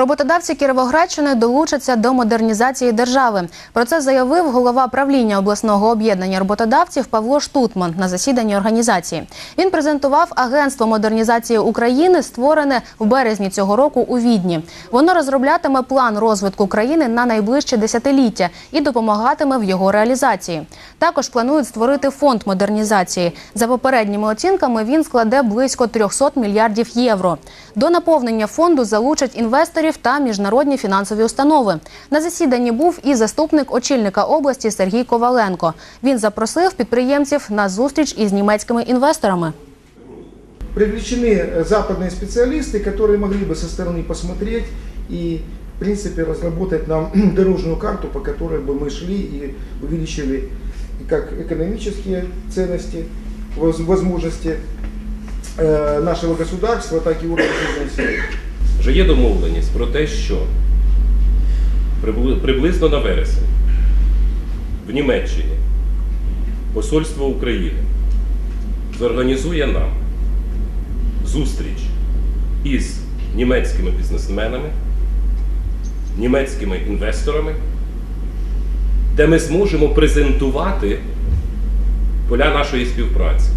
Роботодавці Кіровоградщини долучаться до модернізації держави. Про це заявив голова правління обласного об'єднання роботодавців Павло Штутман на засіданні організації. Він презентував агентство модернізації України, створене в березні цього року у Відні. Воно розроблятиме план розвитку країни на найближче десятиліття і допомагатиме в його реалізації. Також планують створити фонд модернізації. За попередніми оцінками він складе близько 300 мільярдів євро. До наповнення фонду залучать інвесторів та міжнародні фінансові установи. На засіданні був і заступник очільника області Сергій Коваленко. Він запросив підприємців на зустріч із німецькими інвесторами. Привлечены э, западные специалисты, которые могли бы со стороны посмотреть и, в принципе, разработать нам дорожную карту, по которой бы мы шли и увеличили и как экономические ценности, воз- возможности э, нашего государства, так и уровень жизни населения. Вже є домовленість про те, що приблизно на вересень в Німеччині Посольство України зорганізує нам зустріч із німецькими бізнесменами, німецькими інвесторами, де ми зможемо презентувати поля нашої співпраці.